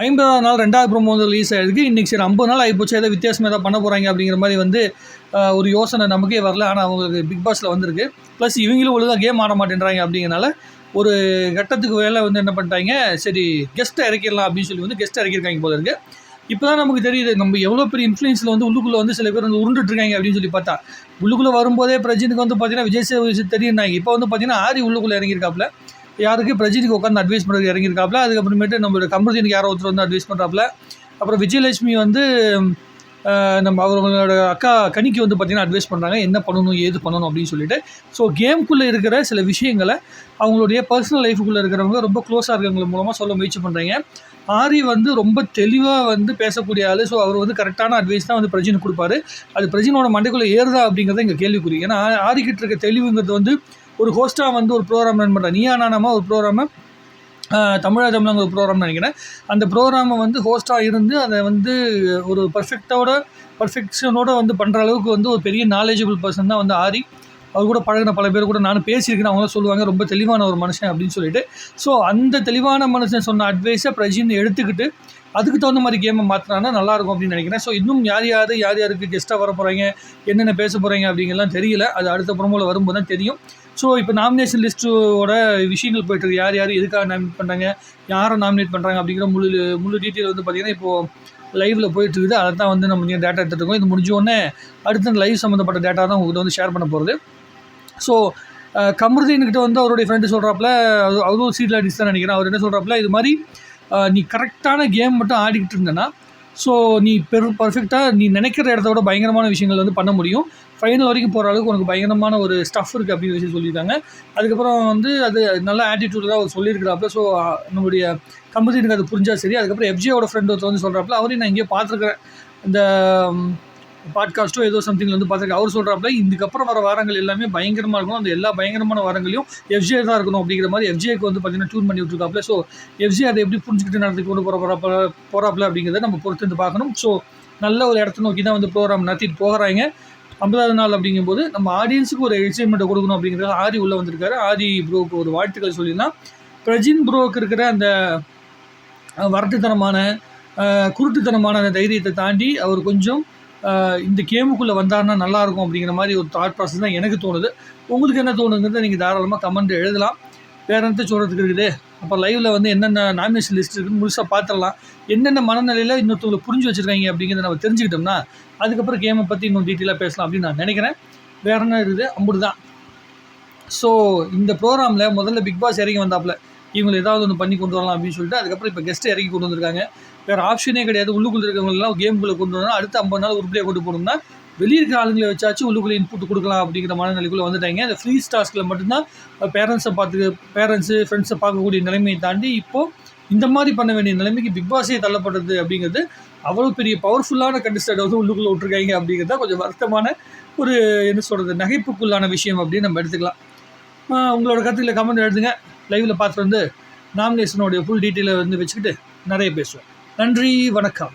ஐம்பதாவது நாள் ரெண்டாவது ப்ரோமோ வந்து ரிலீஸ் ஆயிருக்கு. இன்றைக்கி சரி ஐம்பது நாள் ஆகிப்போச்சு ஏதோ வித்தியாசம் ஏதாவது பண்ண போகிறாங்க அப்படிங்கிற மாதிரி வந்து ஒரு யோசனை நமக்கே வரல. ஆனால் அவங்களுக்கு பிக் பாஸில் வந்திருக்கு. ப்ளஸ் இவங்களும் ஒழுங்காக கேம் ஆட மாட்டேன்றாங்க அப்படிங்கிறனால ஒரு கட்டத்துக்கு வேலை வந்து என்ன பண்ணிட்டாங்க சரி கெஸ்ட்டை இறக்கிடலாம் அப்படின்னு சொல்லி வந்து கெஸ்ட்டை இறக்கியிருக்காங்க போல இருக்கு. இப்போ தான் நமக்கு தெரியுது நம்ம எவ்வளோ பெரிய இன்ஃப்ளூயன்ஸில் வந்து உள்ளுக்குள்ளே வந்து சில பேர் வந்து உருண்டுட்டு இருக்காங்க அப்படின்னு சொல்லி பார்த்தா உள்ளுக்குள்ளே வரும்போதே பிரஜினுக்கு வந்து பார்த்தீங்கன்னா விஜய் சேவை தெரியுனாங்க இப்போ வந்து பார்த்தீங்கன்னா ஆரி உள்ளுக்குள்ளே இறங்கியிருக்காப்புல. யாருக்கு? பிரஜினுக்கு உட்காந்து அட்வைஸ் பண்ணுறது இறங்கியிருக்காப்புல. அதுக்கப்புறமேட்டு நம்மளோட கமருதீனுக்கு யாரோ ஒருத்தர் வந்து அட்வைஸ் பண்ணுறாப்புல அப்புறம் விஜயலட்சுமி வந்து நம்ம அவங்களோட அக்கா கணிக்கு வந்து பார்த்திங்கன்னா அட்வைஸ் பண்ணுறாங்க என்ன பண்ணணும் ஏது பண்ணணும் அப்படின்னு சொல்லிட்டு. ஸோ கேம்குள்ளே இருக்கிற சில விஷயங்களை அவங்களுடைய பர்சனல் லைஃபுக்குள்ளே இருக்கிறவங்க ரொம்ப க்ளோஸாக இருக்கிறவங்க மூலமாக சொல்ல முயற்சி பண்ணுறாங்க ஆரி வந்து ரொம்ப தெளிவாக வந்து பேசக்கூடிய ஆள். ஸோ அவர் வந்து கரெக்டான அட்வைஸ் தான் வந்து பிரஜினுக்கு கொடுப்பாரு. அது பிரஜினோட மண்டைக்குள்ளே ஏறுதா அப்படிங்கிறத இங்கே கேள்விக்குறி. ஏன்னா ஆரிக்கிட்டு இருக்க தெளிவுங்கிறது வந்து ஒரு ஹோஸ்ட்டாக வந்து ஒரு ப்ரோக்ராம் ரன் பண்ணுறேன் நீயா நானாமா ஒரு ப்ரோக்ராமை தமிழா தமிழங்க ஒரு ப்ரோக்ராம் நினைக்கிறேன். அந்த ப்ரோக்ராமை வந்து ஹோஸ்ட்டாக இருந்து அதை வந்து ஒரு பர்ஃபெக்டோட பர்ஃபெக்ஷனோட வந்து பண்ணுற அளவுக்கு வந்து ஒரு பெரிய நாலேஜபிள் பர்சன் தான் வந்து ஆரி. அவர் கூட பழகின பல பேர் கூட நானும் பேசியிருக்கேன். அவங்களும் சொல்லுவாங்க ரொம்ப தெளிவான ஒரு மனுஷன் அப்படின்னு சொல்லிட்டு. ஸோ அந்த தெளிவான மனுஷன் சொன்ன அட்வைஸை பிரஜின் எடுத்துக்கிட்டு அதுக்கு தகுந்த மாதிரி கேமை மாற்றினானா நல்லாயிருக்கும் அப்படின்னு நினைக்கிறேன். ஸோ இன்னும் யார் யார் யார் யாருக்கு கெஸ்ட்டாக வர போகிறாங்க என்னென்ன பேச போகிறாங்க அப்படிங்கலாம் தெரியல. அது அடுத்த ப்ரோமோவில் வரும்போது தான் தெரியும். ஸோ இப்போ நாமினேஷன் லிஸ்ட்டோட விஷயங்கள் போயிட்டுருக்கு யார் யார் எதுக்காக நாமினேட் பண்ணுறாங்க யாரை நாமினேட் பண்ணுறாங்க அப்படிங்கிற முழு முழு டீட்டெயில் வந்து பார்த்திங்கன்னா இப்போது லைவில் போயிட்டுருக்குது அதை தான் வந்து நம்ம டேட்டா எடுத்துகிட்டு இருக்கோம். இது முடிஞ்ச உடனே அடுத்த லைவ் சம்மந்தப்பட்ட டேட்டா தான் உங்கள்கிட்ட வந்து ஷேர் பண்ண போகிறது ஸோ கமருதீன்கிட்ட வந்து அவருடைய ஃப்ரெண்டு சொல்கிறாப்புல அதுவும் சீட்டில் அடிச்சு தான் நினைக்கிறேன். அவர் என்ன சொல்கிறாப்புல இது மாதிரி நீ கரெக்டான கேம் மட்டும் ஆடிக்கிட்டு இருந்தேன்னா ஸோ நீ பெரு பர்ஃபெக்டாக நீ நினைக்கிற இடத்த விட பயங்கரமான விஷயங்கள் வந்து பண்ண முடியும். ஃபைனல் வரைக்கும் போகிற அளவுக்கு உனக்கு பயங்கரமான ஒரு ஸ்டஃப் இருக்குது அப்படின்னு விஷயம் சொல்லியிருக்காங்க. அதுக்கப்புறம் வந்து அது நல்ல ஆட்டிடியூட் தான் அவர் சொல்லியிருக்கிறாப்புல. ஸோ நம்மளுடைய கம்பெனிக்கு அது புரிஞ்சால் சரி. அதுக்கப்புறம் எஃப்ஜியோட ஃப்ரெண்ட் ஒருத்தர் வந்து சொல்கிறாப்புல அவரையும் நான் இங்கேயே பார்த்துருக்குறேன். இந்த பாட்காஸ்ட்டோ ஏதோ சம்திங்கில் வந்து பார்த்துருக்கேன் அவர் சொல்கிறாப்புல இதுக்கப்புறம் வர வாரங்கள் எல்லாமே பயங்கரமாக இருக்கணும். அந்த எல்லா பயங்கரமான வாரங்களையும் எஃப்ஜே தான் இருக்கணும். அப்படிங்கிற மாதிரி எஃப்ஜேக்கு வந்து பார்த்தீங்கன்னா டியூன் பண்ணி விட்டுருக்காப்புல. ஸோ எஃப்ஜே அதை எப்படி புரிஞ்சுக்கிட்டு நடத்தி கொண்டு போகிற போகிற போகிறாப்புல அப்படிங்கிறத நம்ம பொறுத்து வந்து பார்க்கணும். ஸோ நல்ல ஒரு இடத்த நோக்கி தான் வந்து ப்ரோக்ராம் நடத்திட்டு போகிறாங்க. ஐம்பதாவது நாள் அப்படிங்கும்போது நம்ம ஆடியன்ஸுக்கு ஒரு எக்ஸைட்மெண்ட்டை கொடுக்கணும் அப்படிங்கிறது ஆதி உள்ளே வந்திருக்காரு. ஆதி ப்ரோக்கு ஒரு வாழ்த்துக்கள் சொல்லிடலாம். பிரஜின் ப்ரோக்கு இருக்கிற அந்த வரட்டுத்தனமான குருட்டுத்தனமான அந்த தைரியத்தை தாண்டி அவர் கொஞ்சம் இந்த கேமுக்குள்ளே வந்தாருன்னா நல்லாயிருக்கும் அப்படிங்கிற மாதிரி ஒரு தாட் ப்ராசஸ் தான் எனக்கு தோணுது. உங்களுக்கு என்ன தோணுங்கிறத நீங்கள் தாராளமாக கமெண்ட் எழுதலாம். வேறு என்ன சொல்கிறதுக்கு இருக்குது? அப்போ லைவில் வந்து என்னென்ன நாமினேஷன் லிஸ்ட் இருக்குன்னு முழுசாக பார்த்துடலாம் என்னென்ன மனநிலையில் இன்னொருத்தவங்களை புரிஞ்சு வச்சுருக்காங்க அப்படிங்கிறத நம்ம தெரிஞ்சுக்கிட்டோம்னா அதுக்கப்புறம் கேமை பற்றி இன்னும் டீட்டெயிலாக பேசலாம் அப்படின்னு நான் நினைக்கிறேன். வேற என்ன இருக்குது? அம்புடு தான் ஸோ இந்த ப்ரோக்ராமில் முதல்ல பிக் பாஸ் இறங்கி வந்தாப்புல. இவங்களை ஏதாவது ஒன்று பண்ணி கொண்டு வரலாம் அப்படின்னு சொல்லிட்டு அதுக்கப்புறம் இப்போ கெஸ்ட்டை இறக்கி கொண்டு வந்திருக்காங்க. வேறு ஆப்ஷனே கிடையாது. உள்ளுக்குள்ளே இருக்கவங்களெல்லாம் கேமுக்குள்ளே கொண்டு வரணும். அடுத்த ஐம்பது நாள் உருப்படியாக கொண்டு போனோம்னா வெளியிருக்கிற ஆளுங்களை வச்சாச்சு உள்ளுக்குள்ளே இன்புட் கொடுக்கலாம் அப்படிங்கிற மனநிலைக்குள்ளே வந்துட்டாங்க. அந்த ஃப்ரீ ஸ்டாஸ்கில் மட்டும்தான் பேரண்ட்ஸை பார்த்து பேரண்ட்ஸு ஃப்ரெண்ட்ஸை பார்க்கக்கூடிய நிலைமையை தாண்டி இப்போது இந்த மாதிரி பண்ண வேண்டிய நிலைமைக்கு பிக் பாஸே தள்ளப்படுறது அப்படிங்கிறது அவ்வளோ பெரிய பவர்ஃபுல்லான கண்டிஸ்டன்ட் வந்து உள்ளுக்குள்ளே விட்ருக்காங்க அப்படிங்கிறது தான் கொஞ்சம் வருத்தமான ஒரு என்ன சொல்கிறது நகைப்புக்குள்ளான விஷயம் அப்படின்னு நம்ம எடுத்துக்கலாம். உங்களோட கருத்துக்களை கமெண்ட் எழுதுங்க. லைவில் பார்த்துட்டு வந்து நாமினேஷனோடைய ஃபுல் டீட்டெயிலை வந்து வச்சுக்கிட்டு நிறைய பேசுவோம். நன்றி வணக்கம்.